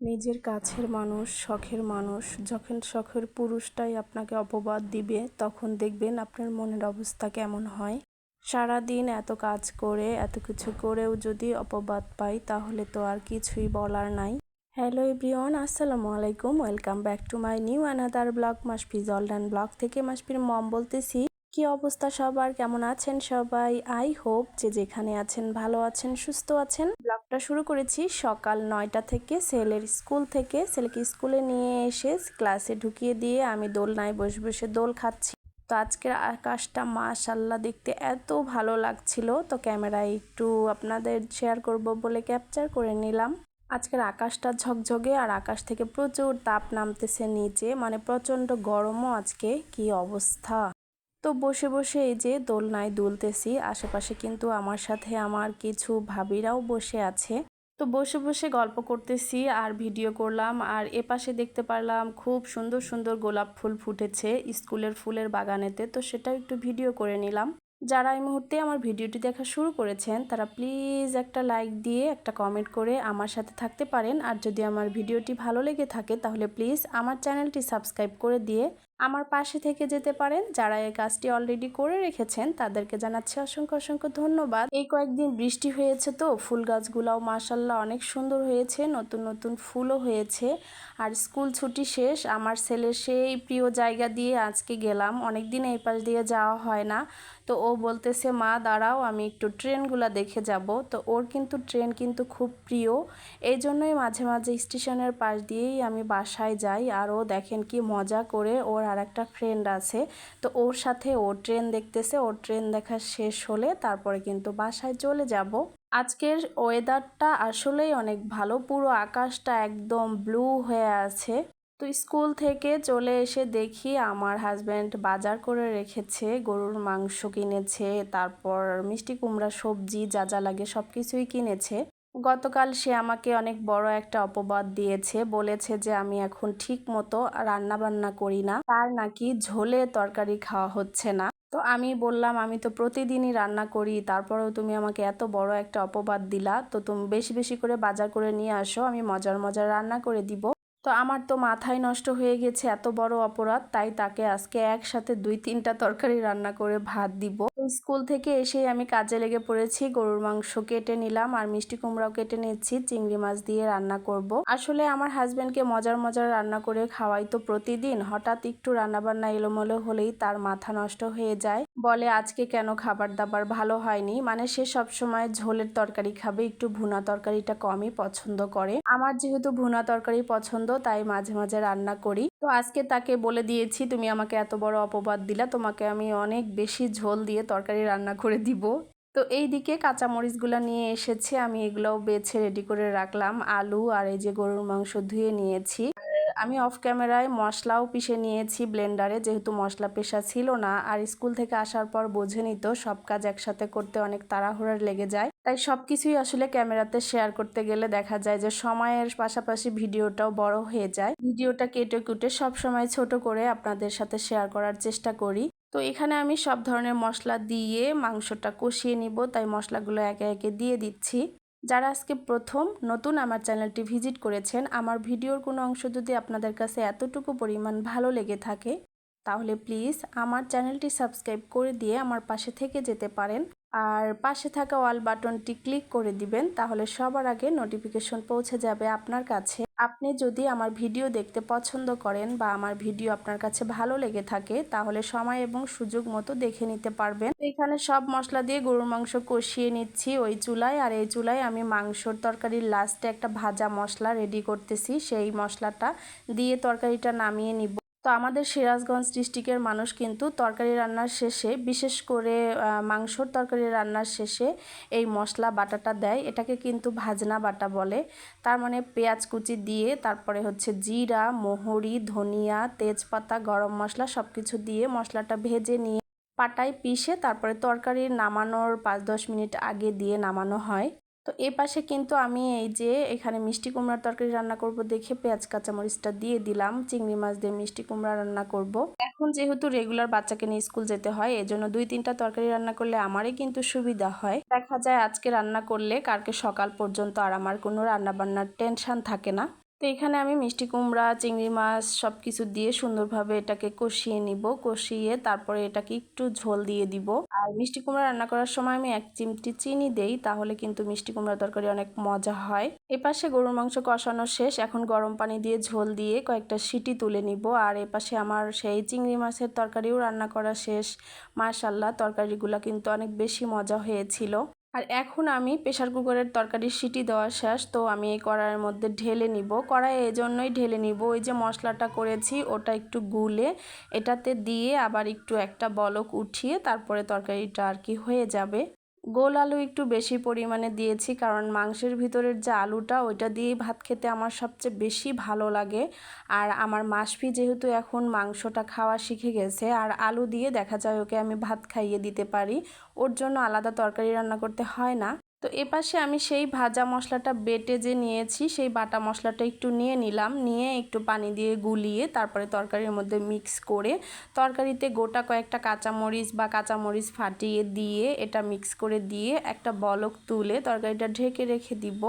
নিজের কাছের মানুষ, শখের মানুষ, যখন শখের পুরুষটাই আপনাকে অপবাদ দিবে, তখন দেখবেন আপনার মনের অবস্থা কেমন হয়। সারাদিন এত কাজ করে, এত কিছু করেও যদি অপবাদ পাই, তাহলে তো আর কিছুই বলার নাই। হ্যালো এভরিওয়ান, আসসালামু আলাইকুম। Welcome back to my new another vlog Masfi জলডান blog থেকে মাসফির মম বলতেছি। কি অবস্থা সবার? কেমন আছেন সবাই? আই হোপ যে যেখানে আছেন ভালো আছেন, সুস্থ আছেন। ব্লগটা শুরু করেছি সকাল নয়টা থেকে ছেলের স্কুল থেকে। ছেলেকে স্কুলে নিয়ে এসে ক্লাসে ঢুকিয়ে দিয়ে আমি দোল দোলনায় বসে বসে দোল খাচ্ছি। তো আজকের আকাশটা মাশাল্লাহ দেখতে এত ভালো লাগছিল। তো ক্যামেরায় একটু আপনাদের শেয়ার করব বলে ক্যাপচার করে নিলাম। আজকের আকাশটা ঝকঝকে আর আকাশ থেকে প্রচুর তাপ নামতেছে নিচে। মানে প্রচণ্ড গরমও আজকে। কি অবস্থা? তো বসে বসে এই যে দোলনায় দুলতেছি, আশেপাশে কিন্তু আমার সাথে আমার কিছু ভাবিরাও বসে আছে। তো বসে বসে গল্প করতেছি, আর ভিডিও করলাম, আর এপাশে দেখতে পারলাম খুব সুন্দর সুন্দর গোলাপ ফুল ফুটেছে স্কুলের ফুলের বাগানেতে, তো সেটাও একটু ভিডিও করে নিলাম। যারা এই মুহূর্তে আমার ভিডিওটি দেখা শুরু করেছেন, তারা প্লিজ একটা লাইক দিয়ে একটা কমেন্ট করে আমার সাথে থাকতে পারেন। আর যদি আমার ভিডিওটি ভালো লেগে থাকে, তাহলে প্লিজ আমার চ্যানেলটি সাবস্ক্রাইব করে দিয়ে আমার পাশে থেকে যেতে পারেন। যারা এই কাজটি অলরেডি করে রেখেছেন, তাদেরকে জানাচ্ছি অসংখ্য অসংখ্য ধন্যবাদ। এই কয়েকদিন বৃষ্টি হয়েছে তো, ফুল গাছগুলাও মাসাল্লাহ অনেক সুন্দর হয়েছে, নতুন নতুন ফুলও হয়েছে। আর স্কুল ছুটি শেষ, আমার ছেলের সেই প্রিয় জায়গা দিয়ে আজকে গেলাম। অনেক দিন এই পাশ দিয়ে যাওয়া হয় না। তো ও বলতেছে, মা, দাঁড়াও, আমি একটু ট্রেনগুলো দেখে যাব। তো ওর কিন্তু ট্রেন কিন্তু খুব প্রিয়। এই জন্যই মাঝে মাঝে স্টেশনের পাশ দিয়েই আমি বাসায় যাই। আর ও দেখেন কি মজা করে, ওর আর একটা ফ্রেন্ড আছে। তো ওর সাথে ও ট্রেন দেখতেছে, ওর ট্রেন দেখা শেষ হলে তারপরে কিন্তু বাসায় চলে যাব। আজকের ওয়েদারটা আসলেই অনেক ভালো, পুরো আকাশটা একদম ব্লু হয়ে আছে। তো স্কুল থেকে চলে এসে দেখি আমার হাজব্যান্ড বাজার করে রেখেছে, গরুর মাংস কিনেছে, তারপর মিষ্টি কুমড়া সবজি যা যা লাগে সব কিছুই কিনেছে। গতকাল সে আমাকে অনেক বড় একটা অপবাদ দিয়েছে, বলেছে যে আমি এখন ঠিক মতো রান্নাবান্না করি না, তার নাকি ঝোলে তরকারি খাওয়া হচ্ছে না। তো আমি বললাম, আমি তো প্রতিদিনই রান্না করি, তারপরেও তুমি আমাকে এত বড় একটা অপবাদ দিলা, তো তুমি বেশি বেশি করে বাজার করে নিয়ে আসো, আমি মজার মজার রান্না করে দিব। তো আমার তো মাথায় নষ্ট হয়ে গেছে এত বড় অপরাধ, তাই তাকে আজকে একসাথে দুই তিনটা তরকারি রান্না করে ভাত দিব। স্কুল থেকে এসেই আমি কাজে লেগে পড়েছি। গরুর মাংস কেটে নিলাম আর মিষ্টি কুমড়াও কেটে নিচ্ছি। চিংড়ি মাছ দিয়ে রান্না করব। আসলে আমার হাজব্যান্ডকে মজার মজার রান্না করে খাওয়াই তো প্রতিদিন। হঠাৎ একটু রান্না বান্না এলোমেলো হলেই তার মাথা নষ্ট হয়ে যায়। বলে, আজকে কেন খাবার দাবার ভালো হয়নি? মানে সে সবসময় ঝোলের তরকারি খাবে, একটু ভুনা তরকারিটা কমই পছন্দ করে। আমার যেহেতু ভুনা তরকারি পছন্দ, তাই মাঝে মাঝে রান্না করি। তো আজকে তাকে বলে দিয়েছি, তুমি আমাকে এত বড় অপবাদ দিলা, তোমাকে আমি অনেক বেশি ঝোল দিয়ে তরকারি রান্না করে দিব। তো এই দিকে কাঁচামরিচগুলো নিয়ে এসেছে, আমি এগুলোও বেছে রেডি করে রাখলাম। আলু আর এই যে গরুর মাংস ধুয়ে নিয়েছি। আমি অফ ক্যামেরায় মশলাও পিষে নিয়েছি ব্লেন্ডারে যেহেতু মশলা পেশা ছিল না। আর স্কুল থেকে আসার পর বোঝে নিত সব কাজ একসাথে করতে অনেক তাড়াহুড়ার লেগে যায়। তাই সব কিছুই আসলে ক্যামেরাতে শেয়ার করতে গেলে দেখা যায় যে সময়ের পাশাপাশি ভিডিওটাও বড় হয়ে যায়। ভিডিওটা কেটে কুটে সব সময় ছোট করে আপনাদের সাথে শেয়ার করার চেষ্টা করি। তো এখানে আমি সব ধরনের মশলা দিয়ে মাংসটা কষিয়ে নিব, তাই মশলাগুলো একে একে দিয়ে দিচ্ছি। যারা আজকে প্রথম, নতুন আমার চ্যানেলটি ভিজিট করেছেন, আমার ভিডিওর কোনো অংশ যদি আপনাদের কাছে এতটুকু পরিমাণ ভালো লেগে থাকে, তাহলে প্লিজ আমার চ্যানেলটি সাবস্ক্রাইব করে দিয়ে আমার পাশে থেকে যেতে পারেন। আর পাশে থাকা ওয়াল বাটনটি ক্লিক করে দিবেন, তাহলে সবার আগে নোটিফিকেশন পৌঁছে যাবে আপনার কাছে। আপনি যদি আমার ভিডিও দেখতে পছন্দ করেন বা আমার ভিডিও আপনার কাছে ভালো লেগে থাকে, তাহলে সময় এবং সুযোগ মতো দেখে নিতে পারবেন। এখানে সব মশলা দিয়ে গরুর মাংস কষিয়ে নিচ্ছি ওই চুলায়, আর এই চুলায় আমি মাংসর তরকারির লাস্টে একটা ভাজা মশলা রেডি করতেছি। সেই মশলাটা দিয়ে তরকারিটা নামিয়ে নিব। তো আমাদের সিরাজগঞ্জ ডিস্ট্রিক্টের মানুষ কিন্তু তরকারি রান্নার শেষে, বিশেষ করে মাংসর তরকারি রান্নার শেষে এই মশলা বাটাটা দেয়। এটাকে কিন্তু ভাজনা বাটা বলে। তার মানে পেঁয়াজ কুচি দিয়ে, তারপরে হচ্ছে জিরা, মোহরি, ধনিয়া, তেজপাতা, গরম মশলা সব কিছু দিয়ে মশলাটা ভেজে নিয়ে পাটায় পিষে তারপরে তরকারি নামানোর পাঁচ দশ মিনিট আগে দিয়ে নামানো হয়। তো এ পাশে কিন্তু আমি এই যে এখানে মিষ্টি কুমড়ার তরকারি রান্না করব দেখে পেঁয়াজ, কাঁচামরিচটা দিয়ে দিলাম, চিংড়ি মাছ দিয়ে মিষ্টি কুমড়া রান্না করব। এখন যেহেতু রেগুলার বাচ্চাকে নিয়ে স্কুল যেতে হয়, এজন্য দুই তিনটা তরকারি রান্না করলে আমারই কিন্তু সুবিধা হয় দেখা যায় আজকে রান্না করলে কালকে সকাল পর্যন্ত আর আমার কোনো রান্না বান্নার টেনশন থাকে না তো এখানে আমি মিষ্টি কুমড়া, চিংড়ি মাছ সব কিছু দিয়ে সুন্দরভাবে এটাকে কষিয়ে নিব। কষিয়ে তারপরে এটাকে একটু ঝোল দিয়ে দিব। আর মিষ্টি কুমড়া রান্না করার সময় আমি এক চিমটি চিনি দেই, তাহলে কিন্তু মিষ্টি কুমড়া তরকারি অনেক মজা হয়। এপাশে গরুর মাংস কষানো শেষ। এখন গরম পানি দিয়ে ঝোল দিয়ে কয়েকটা সিটি তুলে নিব। আর এপাশে আমার সেই চিংড়ি মাছের তরকারিও রান্না করা শেষ। মাশাল্লাহ তরকারিগুলো কিন্তু অনেক বেশি মজা হয়েছিল। আর এখন আমি প্রেশার কুকারের তরকারির সিটি দেওয়া শেষ, তো আমি এই কড়াইয়ের মধ্যে ঢেলে নিব। কড়াই এই জন্যই ঢেলে নিব। ওই যে মশলাটা করেছি, ওটা একটু গুলে এটাতে দিয়ে আবার একটু একটা বলক উঠিয়ে তারপরে তরকারিটা আর কি হয়ে যাবে। গোল আলু একটু বেশি পরিমাণে দিয়েছি, কারণ মাংসের ভিতরের যে আলুটা, ওইটা দিয়ে ভাত খেতে আমার সবচেয়ে বেশি ভালো লাগে। আর আমার মাসফি যেহেতু এখন মাংসটা খাওয়া শিখে গেছে, আর আলু দিয়ে দেখা যায় ওকে আমি ভাত খাইয়ে দিতে পারি। ওর জন্য আলাদা তরকারি রান্না করতে হয় না। তো এপাশে আমি সেই ভাজা মশলাটা বেটে যে নিয়েছি, সেই বাটা মশলাটা একটু নিয়ে নিলাম। নিয়ে একটু পানি দিয়ে গুলিয়ে তারপরে তরকারির মধ্যে মিক্স করে তরকারিতে গোটা কয়েকটা কাঁচামরিচ বা কাঁচামরিচ ফাটিয়ে দিয়ে এটা মিক্স করে দিয়ে একটা বলক তুলে তরকারিটা ঢেকে রেখে দিব।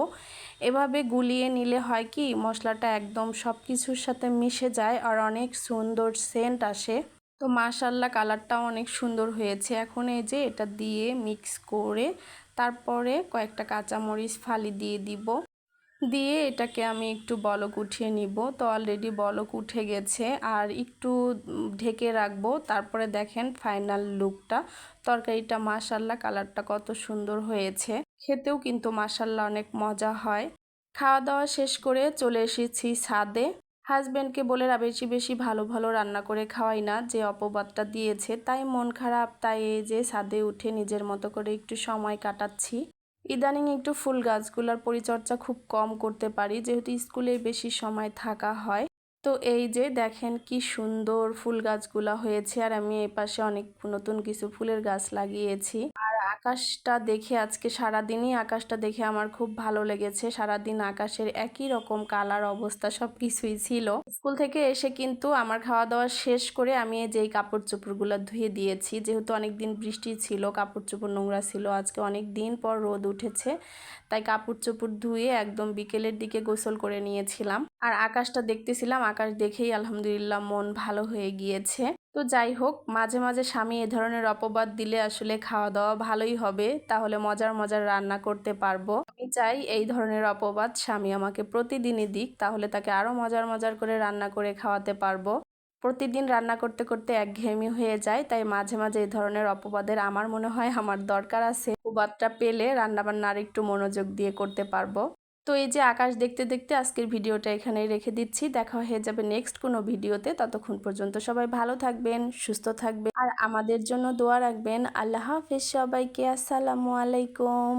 এভাবে গুলিয়ে নিলে হয় কি, মশলাটা একদম সব কিছুর সাথে মিশে যায় আর অনেক সুন্দর সেন্ট আসে। তো মাশাল্লাহ কালারটাও অনেক সুন্দর হয়েছে। এখন এই যে এটা দিয়ে মিক্স করে তারপরে কয়েকটা কাঁচামরিচ ফালি দিয়ে দিব। দিয়ে এটাকে আমি একটু বলক উঠিয়ে নিব। তো অলরেডি বলক উঠে গেছে। আর একটু ঢেকে রাখব। তারপরে দেখেন ফাইনাল লুকটা তরকারিটা মাসাল্লাহ কালারটা কত সুন্দর হয়েছে। খেতেও কিন্তু মাসাল্লাহ অনেক মজা হয়। খাওয়া দাওয়া শেষ করে চলে এসেছি ছাদে। হাজব্যান্ডকে বলে না, বেশি বেশি ভালো ভালো রান্না করে খাওয়াই না, যে অপবাদটা দিয়েছে, তাই মন খারাপ, তাই এই যে ছাদে উঠে নিজের মতো করে একটু সময় কাটাচ্ছি। ইদানিং একটু ফুল গাছগুলোর পরিচর্যা খুব কম করতে পারি, যেহেতু স্কুলে বেশি সময় থাকা হয়। তো এই যে দেখেন কি সুন্দর ফুল গাছগুলা হয়েছে, আর আমি এই পাশে অনেক নতুন কিছু ফুলের গাছ লাগিয়েছি। আকাশটা দেখে আজকে সারাদিনই আকাশটা দেখে আমার খুব ভালো লেগেছে। সারাদিন আকাশের একই রকম কালার অবস্থা সব কিছুই ছিল। স্কুল থেকে এসে কিন্তু আমার খাওয়া দাওয়া শেষ করে আমি যেই কাপড় চোপড়গুলো ধুয়ে দিয়েছি। যেহেতু অনেক দিন বৃষ্টি ছিল কাপড় চোপড় নোংরা ছিল, আজকে অনেক দিন পর রোদ উঠেছে। তাই কাপড় চোপড় ধুয়ে একদম বিকেলের দিকে গোসল করে নিয়েছিলাম। আর আকাশটা দেখতেছিলাম, আকাশ দেখেই আলহামদুলিল্লাহ মন ভালো হয়ে গিয়েছে। তো যাই হোক, মাঝে মাঝে স্বামী এ ধরনের অপবাদ দিলে আসলে খাওয়া দাওয়া ভালোই হবে, তাহলে মজার মজার রান্না করতে পারব। আমি চাই এই ধরনের অপবাদ স্বামী আমাকে প্রতিদিনই দিক, তাহলে তাকে আরও মজার মজার করে রান্না করে খাওয়াতে পারব। প্রতিদিন রান্না করতে করতে একঘেয়েমি হয়ে যায়, তাই মাঝে মাঝে এই ধরনের অপবাদের আমার মনে হয় আমার দরকার আছে। অপবাদটা পেলে রান্নাবান্না আর একটু মনোযোগ দিয়ে করতে পারব। তো এই যে আকাশ দেখতে দেখতে আজকের ভিডিওটা এখানে রেখে দিচ্ছি। দেখা হয়ে যাবে নেক্সট কোনো ভিডিওতে। ততক্ষণ পর্যন্ত সবাই ভালো থাকবেন, সুস্থ থাকবেন। আর আমাদের জন্য দোয়া রাখবেন। আল্লাহ হাফেজ সবাইকে। আসসালামু আলাইকুম।